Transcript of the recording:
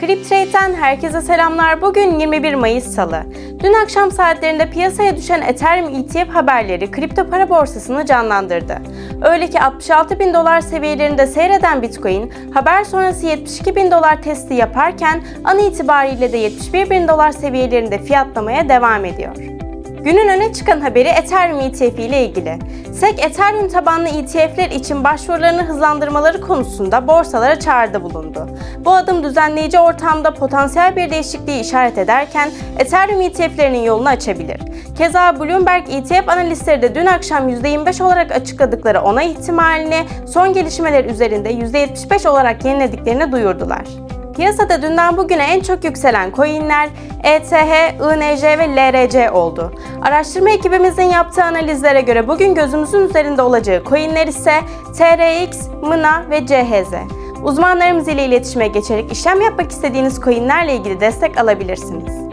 Kriptrade'den herkese selamlar. Bugün 21 Mayıs Salı. Dün akşam saatlerinde piyasaya düşen Ethereum ETF haberleri kripto para borsasını canlandırdı. Öyle ki 66 bin dolar seviyelerinde seyreden Bitcoin, haber sonrası 72 bin dolar testi yaparken an itibariyle de 71 bin dolar seviyelerinde fiyatlamaya devam ediyor. Günün öne çıkan haberi Ethereum ETF ile ilgili. SEC Ethereum tabanlı ETF'ler için başvurularını hızlandırmaları konusunda borsalara çağrıda bulundu. Bu adım düzenleyici ortamda potansiyel bir değişikliği işaret ederken Ethereum ETF'lerinin yolunu açabilir. Keza Bloomberg ETF analistleri de dün akşam %25 olarak açıkladıkları onay ihtimalini son gelişmeler üzerinde %75 olarak yenilediklerini duyurdular. Piyasada dünden bugüne en çok yükselen coinler ETH, INJ ve LRC oldu. Araştırma ekibimizin yaptığı analizlere göre bugün gözümüzün üzerinde olacağı coinler ise TRX, MINA ve CHZ. Uzmanlarımız ile iletişime geçerek işlem yapmak istediğiniz coinlerle ilgili destek alabilirsiniz.